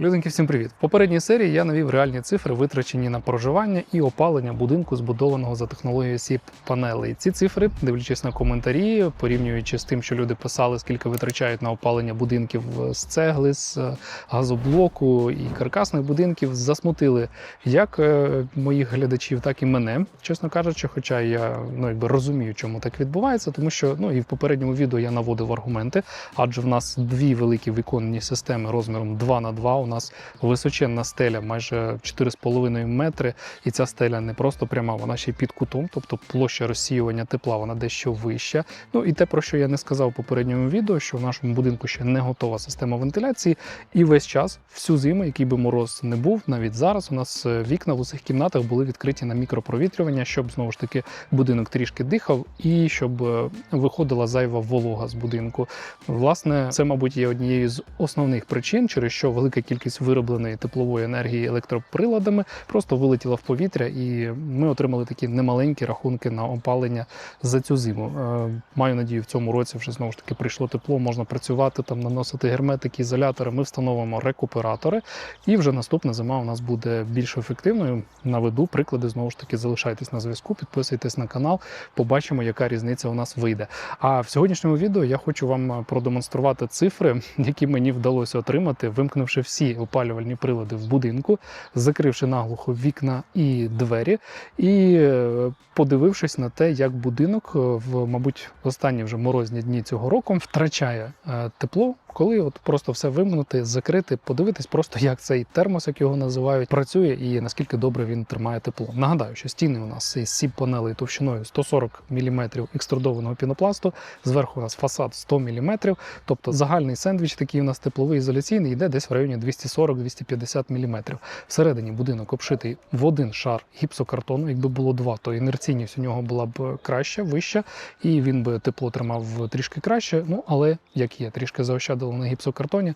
Люденьки, всім привіт! В попередній серії я навів реальні цифри, витрачені на проживання і опалення будинку, збудованого за технологією сіп панелей. Ці цифри, дивлячись на коментарі, порівнюючи з тим, що люди писали, скільки витрачають на опалення будинків з цегли, з е, газоблоку і каркасних будинків, засмутили як е, моїх глядачів, так і мене, чесно кажучи. Хоча я ну якби розумію, чому так відбувається, тому що ну і в попередньому відео я наводив аргументи, адже в нас дві великі віконні системи розміром 2 на 2 У нас височенна стеля, майже 4,5 метри, і ця стеля не просто пряма, вона ще й під кутом, тобто площа розсіювання тепла вона дещо вища. Ну і те, про що я не сказав в попередньому відео, що в нашому будинку ще не готова система вентиляції, і весь час, всю зиму, який би мороз не був, навіть зараз у нас е, вікна в усіх кімнатах були відкриті на мікропровітрювання, щоб знову ж таки будинок трішки дихав і щоб е, виходила зайва волога з будинку. Власне, це, мабуть, є однією з основних причин, через що велика кількість виробленої теплової енергії електроприладами просто вилетіла в повітря, і ми отримали такі немаленькі рахунки на опалення за цю зиму. Е, Маю надію, в цьому році вже знову ж таки прийшло тепло, можна працювати там, наносити герметики, ізолятори. Ми встановимо рекуператори, і вже наступна зима у нас буде більш ефективною. Наведу приклади. Знову ж таки, залишайтесь на зв'язку, підписуйтесь на канал, побачимо, яка різниця у нас вийде. А в сьогоднішньому відео я хочу вам продемонструвати цифри, які мені вдалося отримати, вимкнувши всі опалювальні прилади в будинку, закривши наглухо вікна і двері, і е, подивившись на те, як будинок е, в, мабуть, останні вже морозні дні цього року втрачає е, тепло. Коли от просто все вимкнути, закрити, подивитись, просто як цей термос, як його називають, працює і наскільки добре він тримає тепло. Нагадаю, що стіни у нас із сіп панелей товщиною 140 мм екструдованого пінопласту. Зверху у нас фасад 100 мм, тобто загальний сендвіч, такий у нас тепловий ізоляційний, йде десь в районі 240-250 мм. Всередині будинок обшитий в один шар гіпсокартону. Якби було два, то інерційність у нього була б краща, вища, і він би тепло тримав трішки краще. Ну але як є, трішки заощадили на гіпсокартоні,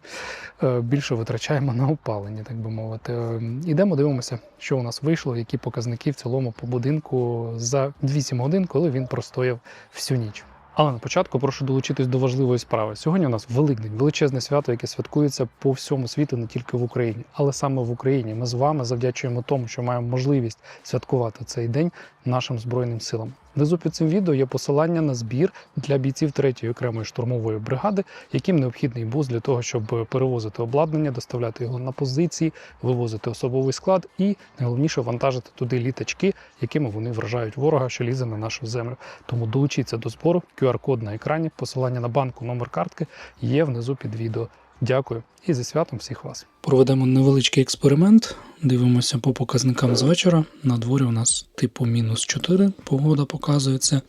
е, більше витрачаємо на опалення, так би мовити. Е, Ідемо, дивимося, що у нас вийшло, які показники в цілому по будинку за 8 годин, коли він простояв всю ніч. Але на початку прошу долучитись до важливої справи. Сьогодні у нас Великдень, величезне свято, яке святкується по всьому світу, не тільки в Україні, але саме в Україні. Ми з вами завдячуємо тому, що маємо можливість святкувати цей день нашим збройним силам. Внизу під цим відео є посилання на збір для бійців 3-ї окремої штурмової бригади, яким необхідний бус для того, щоб перевозити обладнання, доставляти його на позиції, вивозити особовий склад і найголовніше вантажити туди літачки, якими вони вражають ворога, що лізе на нашу землю. Тому долучіться до збору. QR-код на екрані, посилання на банку, номер картки є внизу під відео. Дякую і зі святом всіх вас. Проведемо невеличкий експеримент. Дивимося по показникам з вечора. На дворі у нас типу мінус 4. Погода показується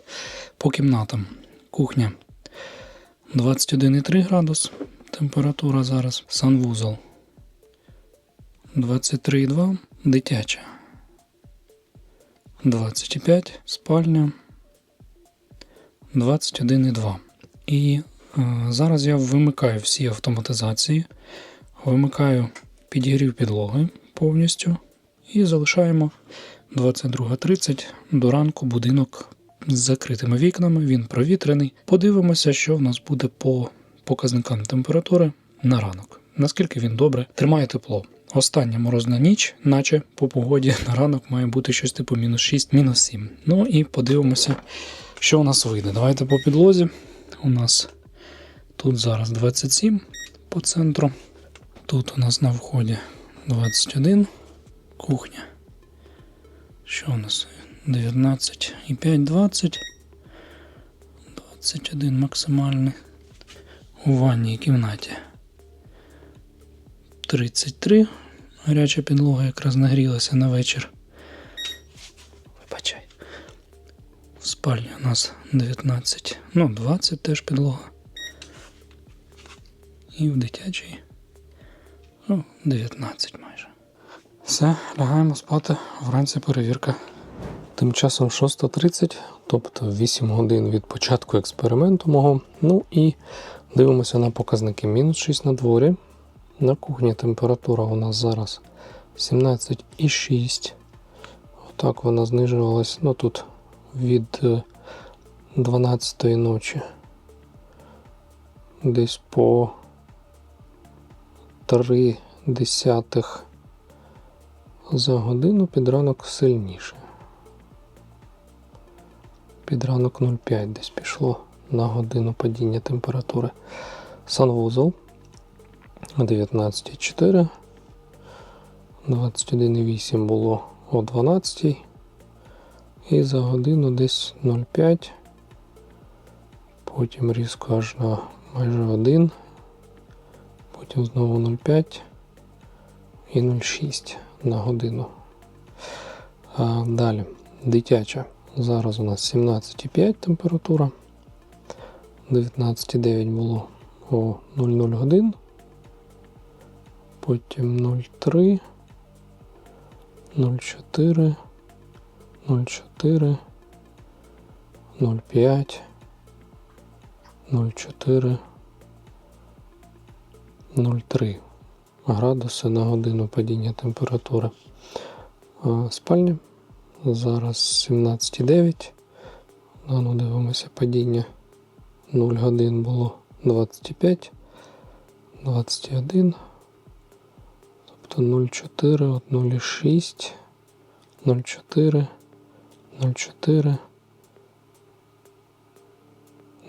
по кімнатам. Кухня 21,3 градус. Температура зараз. Санвузол 23,2. Дитяча. 25. Спальня. 21,2. І зараз я вимикаю всі автоматизації, вимикаю підігрів підлоги повністю і залишаємо 22.30 до ранку будинок з закритими вікнами, він провітрений. Подивимося, що в нас буде по показникам температури на ранок. Наскільки він добре тримає тепло. Остання морозна ніч, наче по погоді на ранок має бути щось типу мінус 6, мінус 7. Ну і подивимося, що у нас вийде. Давайте по підлозі. У нас тут зараз 27 по центру. Тут у нас на вході 21 кухня. Що у нас? 19 і 5, 20. 21 максимальний. У ванній кімнаті 33. Гаряча підлога якраз нагрілася на вечір. Вибачай. В спальні у нас 19. Ну, 20 теж підлога. І в дитячій. Ну, 19 майже. Все, лягаємо спати. Вранці перевірка. Тим часом 6.30, тобто 8 годин від початку експерименту мого. Ну і дивимося на показники. Мінус 6 на дворі. На кухні температура у нас зараз 17,6. Отак вона знижувалась. Ну тут від 12 ночі. Десь по 3 десятих за годину під ранок сильніше. Під ранок 0,5 десь пішло на годину падіння температури. Санвузол 19,4. 21,8 було о 12. І за годину десь 0,5. Потім різко аж на майже 1. Потім знову 0,5 і 0,6 на годину. А далі дитяча. Зараз у нас 17,5 температура. 19,9 було о 00 годин. Потім 0,3, 0,4, 0,4, 0,5, 0,4, 0,3 градуси на годину падіння температури. Спальня. Зараз 17,9. А Ну, дивимося падіння. 0 годин було 25, 21, тобто 0,4, от 0,6, 0,4, 0,4,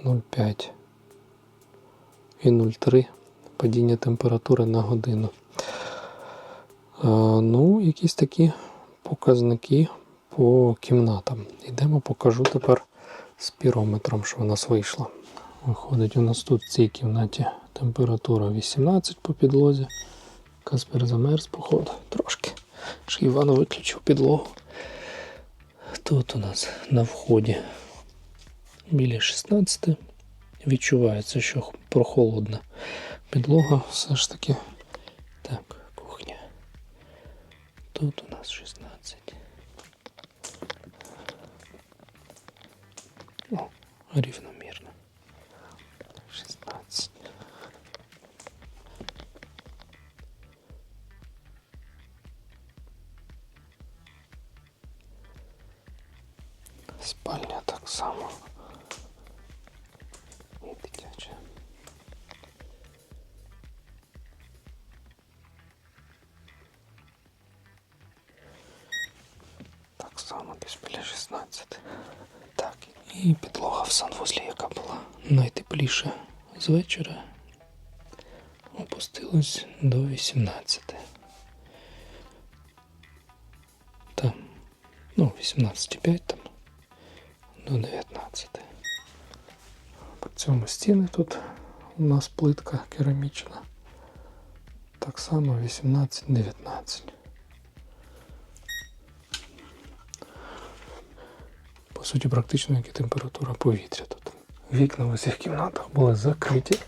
0,5 і 0,3 падіння температури на годину. Ну, якісь такі показники по кімнатам. Йдемо, покажу тепер спірометром, що у нас вийшло. Виходить, у нас тут в цій кімнаті температура 18 по підлозі. Каспер замерз, походу, трошки. Ще Іван виключив підлогу. Тут у нас на вході біля 16. Відчувається, що прохолодна підлога все ж таки. Так, кухня. Тут у нас 16. О, рівномірно. Само десь біля 16. Так, і підлога в санвузлі, яка була найтепліша з вечора, опустилась до 18. Там, ну, 18,5 там до 19. При цьому стіни тут у нас плитка керамічна. Так само 18-19. Суті, практично як і температура повітря тут. Вікна в усіх кімнатах були закриті.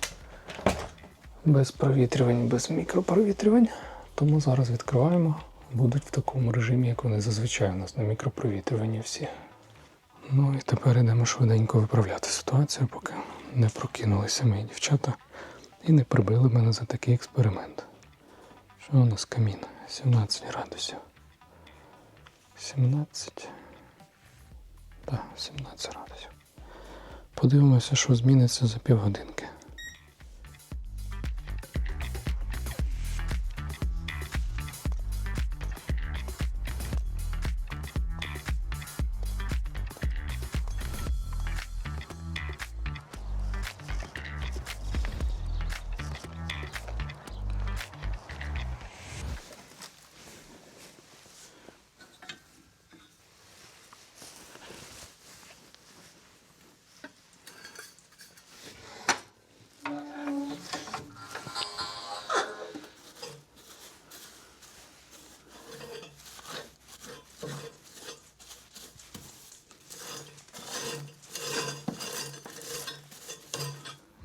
Без провітрювань, без мікропровітрювань. Тому зараз відкриваємо. Будуть в такому режимі, як вони зазвичай у нас на мікропровітрюванні всі. Ну і тепер йдемо швиденько виправляти ситуацію, поки не прокинулися мої дівчата і не прибили мене за такий експеримент. Що у нас камін? 17 градусів. 17. Так, 17 градусів. Подивимося, що зміниться за півгодинки.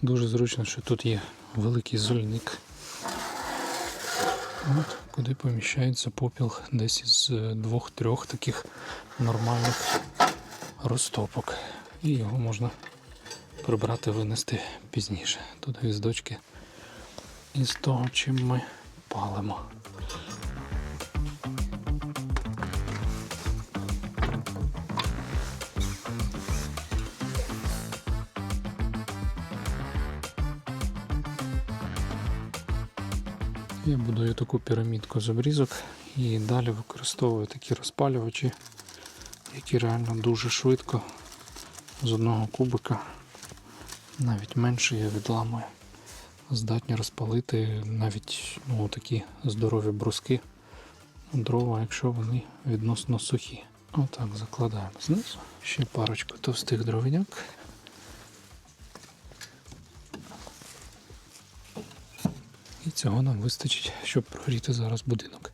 Дуже зручно, що тут є великий зольник. От, куди поміщається попіл десь із е, двох-трьох таких нормальних розтопок. І його можна прибрати, винести пізніше. Тут гвіздочки із того, чим ми палимо. Таку пірамідку з обрізок і далі використовую такі розпалювачі, які реально дуже швидко з одного кубика, навіть менше я відламую, здатні розпалити навіть ну, такі здорові бруски дрова, якщо вони відносно сухі. Отак закладаємо знизу. Ще парочку товстих дровиняк. І цього нам вистачить, щоб прогріти зараз будинок,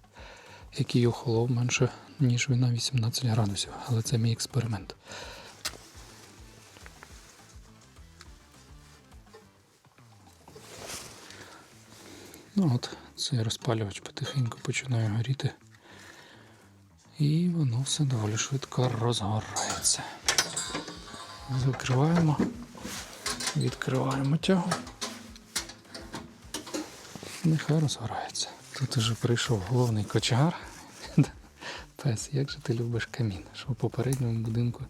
який охолов менше, ніж він на 18 градусів. Але це мій експеримент. Ну от, цей розпалювач потихеньку починає горіти. І воно все доволі швидко розгорається. Закриваємо, відкриваємо тягу. Нехай розгорається. Тут уже прийшов головний кочегар. Тась, як же ти любиш камін? Що в попередньому будинку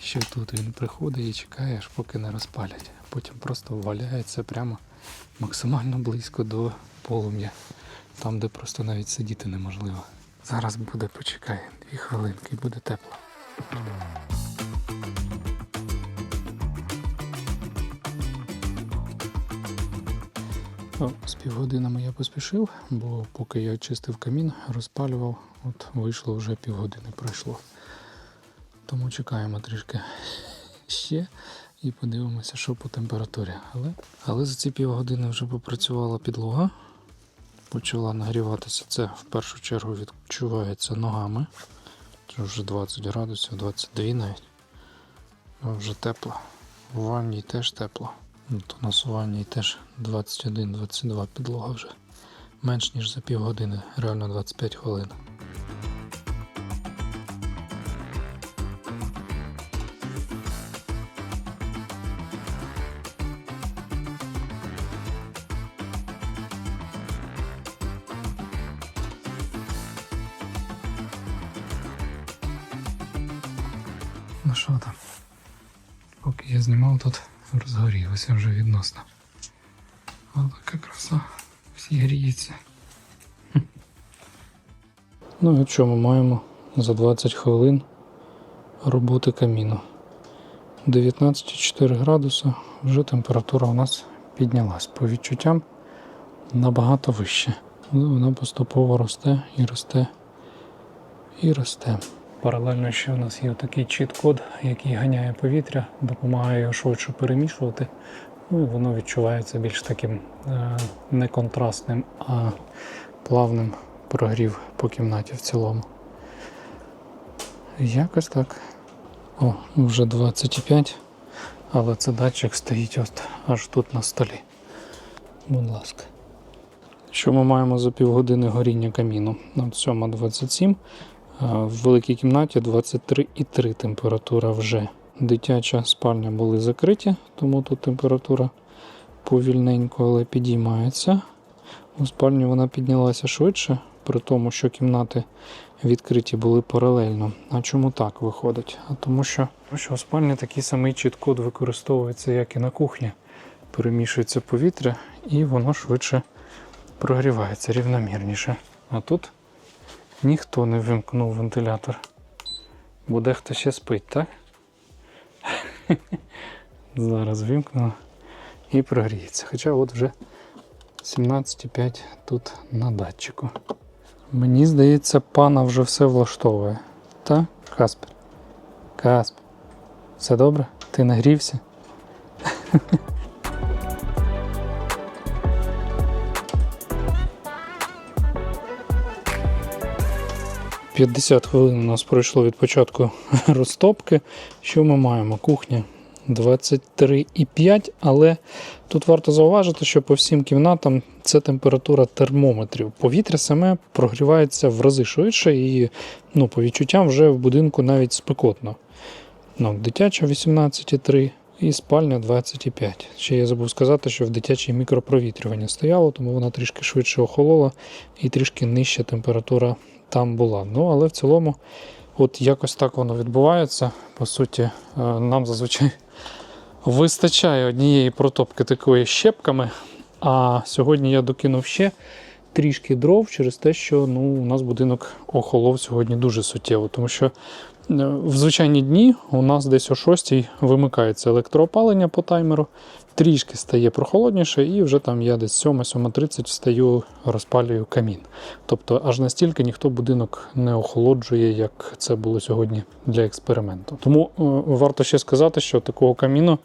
ще тут він приходить і чекає, аж поки не розпалять. Потім просто валяється прямо максимально близько до полум'я. Там, де просто навіть сидіти неможливо. Зараз буде, почекай, дві хвилинки буде тепло. З півгодинами я поспішив, бо поки я чистив камін, розпалював, от вийшло вже півгодини пройшло. Тому чекаємо трішки ще і подивимося, що по температурі. Але, але за ці півгодини вже попрацювала підлога, почала нагріватися. Це в першу чергу відчувається ногами. Це вже 20 градусів, 22 навіть. Вже тепло. В ванні теж тепло. То на нас у ванні теж 21-22 підлога вже. Менш ніж за півгодини, реально 25 хвилин. Розгорілося вже відносно. Але краса, всі гріються. Хм. Ну і що ми маємо за 20 хвилин роботи каміну. 19,4 градуса, вже температура у нас піднялась. По відчуттям набагато вище. Але вона поступово росте і росте і росте. Паралельно ще у нас є такий чіт-код, який ганяє повітря, допомагає його швидше перемішувати. Ну і воно відчувається більш таким е, не контрастним, а плавним прогрів по кімнаті в цілому. Якось так. О, вже 25, але це датчик стоїть от аж тут на столі. Будь ласка. Що ми маємо за півгодини горіння каміну? От 7.27. В великій кімнаті 23,3 температура вже. Дитяча спальня були закриті, тому тут температура повільненько, але підіймається. У спальні вона піднялася швидше, при тому, що кімнати відкриті були паралельно. А чому так виходить? А тому що, що у спальні такий самий чіт-код використовується, як і на кухні. Перемішується повітря і воно швидше прогрівається рівномірніше. А тут ніхто не вимкнув вентилятор. Бо дехто ще спить, так? Зараз вимкну і прогріється. Хоча от вже 17,5 тут на датчику. Мені здається, пана вже все влаштовує. Так, Каспер? Каспер. Все добре? Ти нагрівся? 50 хвилин у нас пройшло від початку розтопки. Що ми маємо? Кухня 23,5, але тут варто зауважити, що по всім кімнатам це температура термометрів. Повітря саме прогрівається в рази швидше і ну, по відчуттям вже в будинку навіть спекотно. Ну, дитяча 18,3 і спальня 25. Ще я забув сказати, що в дитячій мікропровітрювання стояло, тому вона трішки швидше охолола і трішки нижча температура там була. Ну, але в цілому, от якось так воно відбувається. По суті, е, нам зазвичай вистачає однієї протопки такої щепками. А сьогодні я докинув ще трішки дров через те, що ну, у нас будинок охолов сьогодні дуже суттєво, тому що е, в звичайні дні у нас десь о 6 вимикається електроопалення по таймеру, трішки стає прохолодніше, і вже там я десь 7-7.30 встаю, розпалюю камін. Тобто аж настільки ніхто будинок не охолоджує, як це було сьогодні для експерименту. Тому е, варто ще сказати, що такого каміну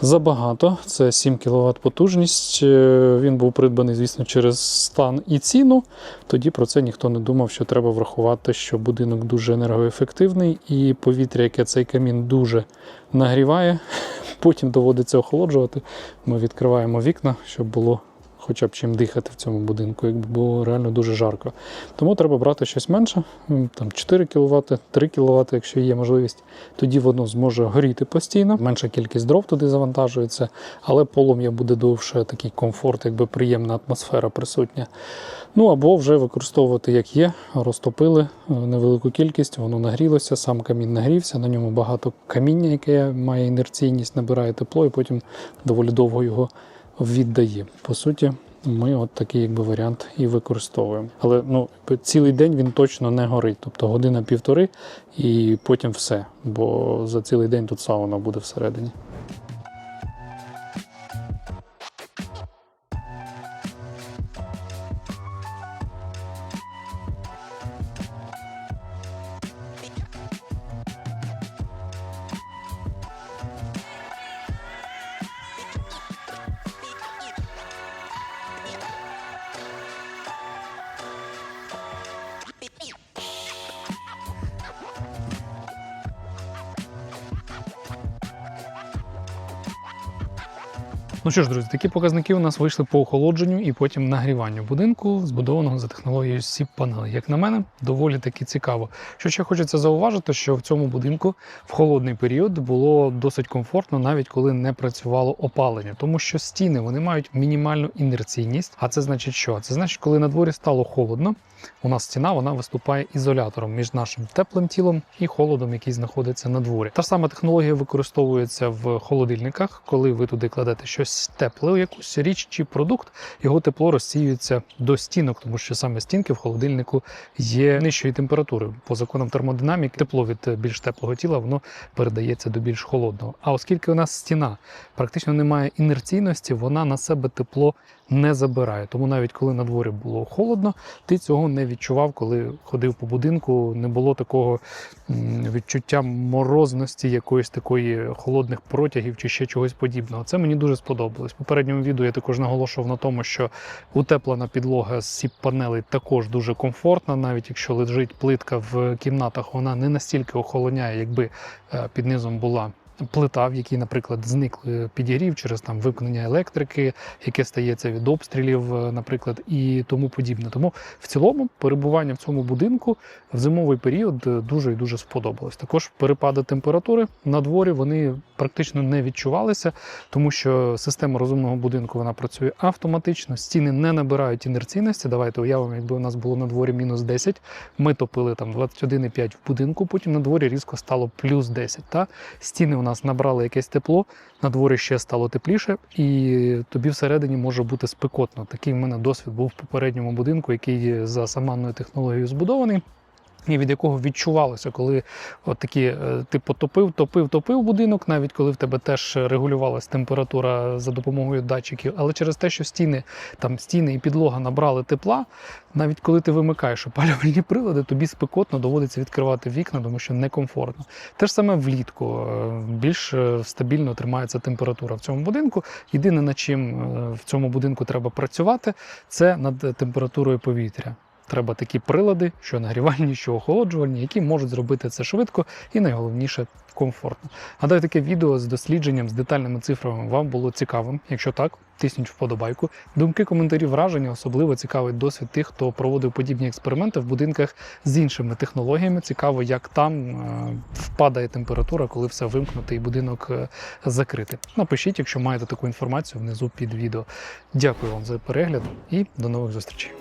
забагато. Це 7 кВт потужність. Е, Він був придбаний, звісно, через стан і ціну. Тоді про це ніхто не думав, що треба врахувати, що будинок дуже енергоефективний, і повітря, яке цей камін дуже нагріває, потім доводиться охолоджувати. Ми відкриваємо вікна, щоб було хоча б чим дихати в цьому будинку, якби було реально дуже жарко. Тому треба брати щось менше, там 4 кВт, 3 кВт, якщо є можливість. Тоді воно зможе горіти постійно, менша кількість дров туди завантажується, але полум'я буде довше, такий комфорт, якби приємна атмосфера присутня. Ну або вже використовувати як є, розтопили е, невелику кількість, воно нагрілося, сам камін нагрівся, на ньому багато каміння, яке має інерційність, набирає тепло і потім доволі довго його віддає. По суті, ми от такий якби варіант і використовуємо. Але ну цілий день він точно не горить, тобто година півтори і потім все. Бо за цілий день тут сауна буде всередині. Ну що ж, друзі, такі показники у нас вийшли по охолодженню і потім нагріванню будинку, збудованого за технологією сіп панелей. Як на мене, доволі таки цікаво. Що ще хочеться зауважити, що в цьому будинку в холодний період було досить комфортно, навіть коли не працювало опалення, тому що стіни вони мають мінімальну інерційність. А це значить, що це значить, коли на дворі стало холодно. У нас стіна вона виступає ізолятором між нашим теплим тілом і холодом, який знаходиться на дворі. Та ж сама технологія використовується в холодильниках, коли ви туди кладете щось тепле, якусь річ чи продукт, його тепло розсіюється до стінок, тому що саме стінки в холодильнику є нижчої температури. По законам термодинаміки, тепло від більш теплого тіла воно передається до більш холодного. А оскільки у нас стіна практично не має інерційності, вона на себе тепло не забирає. Тому навіть коли на дворі було холодно, ти цього не відчував, коли ходив по будинку. Не було такого відчуття морозності, якоїсь такої холодних протягів чи ще чогось подібного. Це мені дуже сподобалось. Попередньому відео я також наголошував на тому, що утеплена підлога з сіп панелей також дуже комфортна, навіть якщо лежить плитка в кімнатах, вона не настільки охолоняє, якби е, під низом була. Плита, в якій, наприклад, зник е, підігрів через там вимкнення електрики, яке стається від обстрілів, е, наприклад, і тому подібне. Тому в цілому перебування в цьому будинку в зимовий період е, дуже і дуже сподобалось. Також перепади температури на дворі вони практично не відчувалися, тому що система розумного будинку вона працює автоматично, стіни не набирають інерційності. Давайте уявимо, якби у нас було на дворі мінус 10, ми топили там 21,5 в будинку, потім на дворі різко стало плюс 10. Та стіни у нас набрали якесь тепло, на дворі ще стало тепліше, і тобі всередині може бути спекотно. Такий в мене досвід був в попередньому будинку, який за саманною технологією збудований. І від якого відчувалося, коли от такі е, ти потопив, топив, топив будинок, навіть коли в тебе теж регулювалася температура за допомогою датчиків, але через те, що стіни, там стіни і підлога набрали тепла, навіть коли ти вимикаєш опалювальні прилади, тобі спекотно доводиться відкривати вікна, тому що некомфортно. Те ж саме влітку е, більш е, стабільно тримається температура в цьому будинку. Єдине, над чим в цьому будинку треба працювати, це над температурою повітря. Треба такі прилади, що нагрівальні, що охолоджувальні, які можуть зробити це швидко і найголовніше комфортно. Гадаю, таке відео з дослідженням, з детальними цифрами вам було цікавим. Якщо так, тисніть вподобайку. Думки, коментарі, враження особливо цікавий досвід тих, хто проводив подібні експерименти в будинках з іншими технологіями. Цікаво, як там е, впадає температура, коли все вимкнути і будинок е, закрити. Напишіть, якщо маєте таку інформацію внизу під відео. Дякую вам за перегляд і до нових зустрічей.